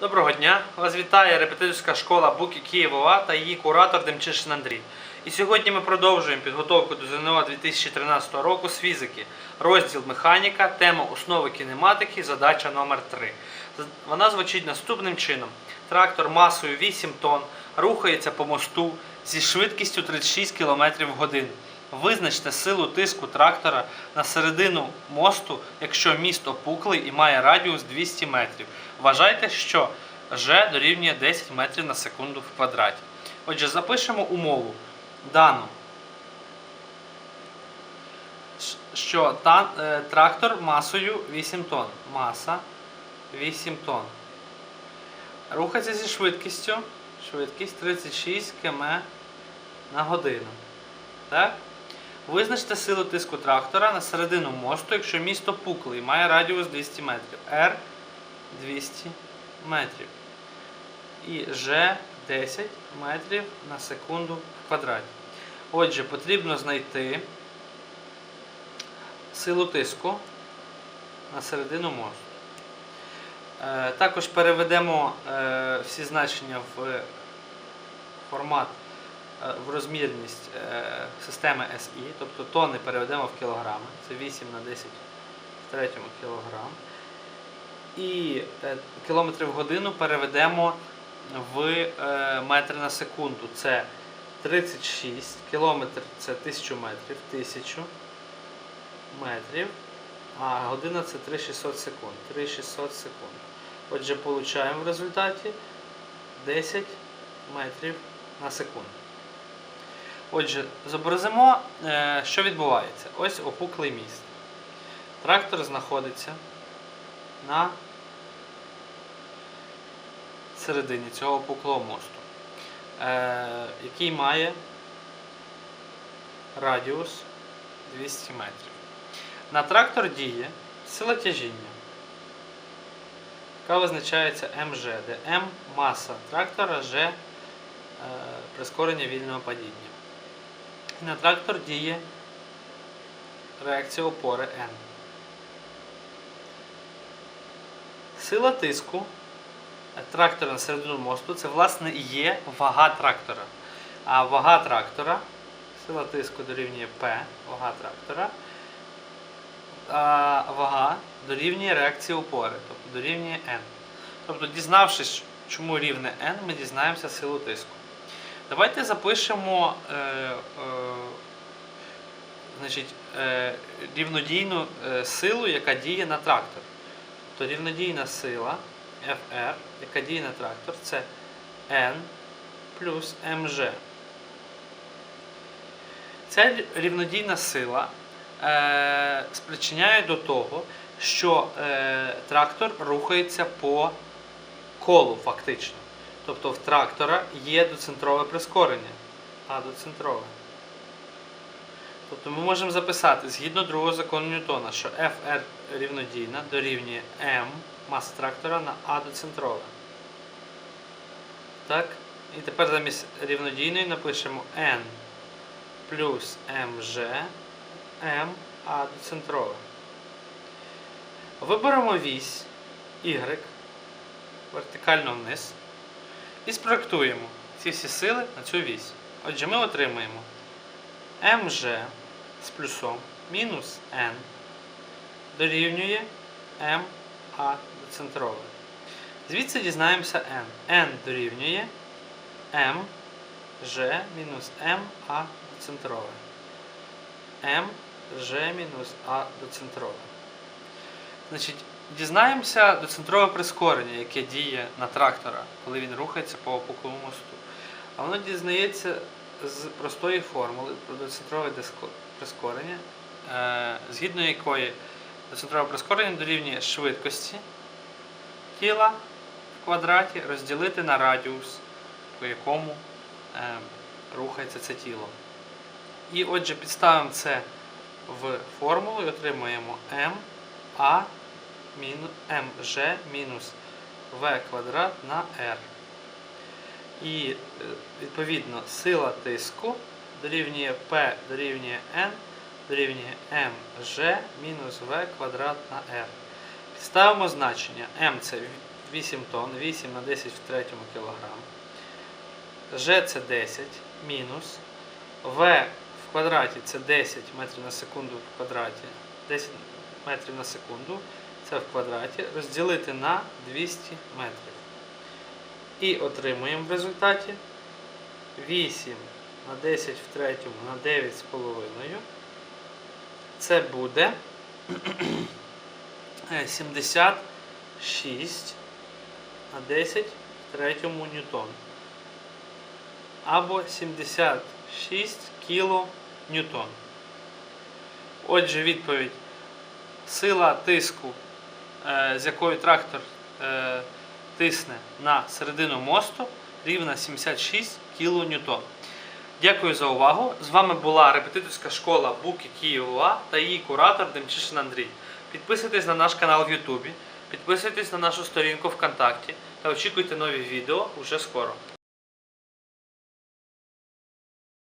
Доброго дня! Вас вітає репетиторська школа Буки Києвова та її куратор Демчишин Андрій. І сьогодні ми продовжуємо підготовку до ЗНО 2013 року з фізики. Розділ механіка, тема основи кінематики, задача номер 3 Вона звучить наступним чином: трактор масою 8 тонн рухається по мосту зі швидкістю 36 км в годину. Визначте силу тиску трактора на середину мосту, якщо міст опуклий і має радіус 200 метрів. Вважайте, що G дорівнює 10 метрів на секунду в квадраті. Отже, запишемо умову дану, що е, трактор масою 8 тонн. Маса 8 тонн. Рухається зі швидкістю. Швидкість 36 км на годину. Так? Визначте силу тиску трактора на середину мосту, якщо місто пуклий, має радіус 200 метрів. R 200 метрів. І G 10 метрів на секунду в квадраті. Отже, потрібно знайти силу тиску на середину мосту. Е, Також переведемо е, всі значення в формат е, в розмірність системи SI, тобто тонни переведемо в кілограми. Це 8 на 10 в третьому кілограм. І е, кілометри в годину переведемо в е, метри на секунду. Це 36 кілометр це 1000 метрів, 1000 метрів, а година це 3600 секунд. 3600 секунд. Отже, получаємо в результаті 10 метрів на секунду. Отже, зобразимо, е, що відбувається. Ось опуклий міст. Трактор знаходиться на середині цього опуклого мосту, е, який має радіус 200 метрів. На трактор діє сила тяжіння, яка визначається МЖ, де М маса трактора, G е, прискорення вільного падіння. На трактор діє реакція опори N. Сила тиску трактора на середину мосту це власне є вага трактора. А вага трактора, сила тиску дорівнює P, вага трактора, а вага дорівнює реакції опори, тобто дорівнює N. Тобто, дізнавшись, чому рівне N, ми дізнаємося силу тиску. Давайте запишемо е, е, значить, е, рівнодійну е, силу, яка діє на трактор. Тобто рівнодійна сила FR, яка діє на трактор, це N плюс mg. Ця рівнодійна сила е, спричиняє до того, що е, трактор рухається по колу фактично. Тобто в трактора є доцентрове прискорення. А доцентрове. Тобто ми можемо записати згідно другого закону Ньютона, що FR рівнодійна дорівнює M маса трактора на А доцентрове. Так? І тепер замість рівнодійної напишемо N плюс mg M А доцентрове. Виберемо вісь Y вертикально вниз і спроектуємо ці всі сили на цю вісь. Отже, ми отримаємо mg з плюсом мінус n дорівнює m а доцентрове. Звідси дізнаємося n. n дорівнює m g мінус m а доцентрове. m g мінус а доцентрове. Значить, дізнаємося доцентрове прискорення, яке діє на трактора, коли він рухається по опуклому мосту. А воно дізнається з простої формули про доцентрове прискорення, е, згідно якої доцентрове прискорення дорівнює швидкості тіла в квадраті розділити на радіус, по якому е, рухається це тіло. І отже, підставимо це в формулу і отримуємо m a міну- mg мінус v квадрат на r. І е, відповідно сила тиску дорівнює P дорівнює N дорівнює mg мінус v квадрат на r. Підставимо значення m це 8 тонн, 8 на 10 в третьому кілограм. G це 10 мінус. В в квадраті це 10 метрів на секунду в квадраті. 10 метрів на секунду. Це в квадраті. Розділити на 200 метрів. І отримуємо в результаті 8 на 10 в третьому на 9,5. Це буде е, 76 на 10 в третьому ньютон. Або 76 кіло ньютон. Отже, відповідь. Сила тиску, е, з якою трактор е, тисне на середину мосту, рівна 76 кН. Дякую за увагу. З вами була репетиторська школа Буки Києва та її куратор Демчишин Андрій. Підписуйтесь на наш канал в Ютубі, підписуйтесь на нашу сторінку ВКонтакті та очікуйте нові відео уже скоро.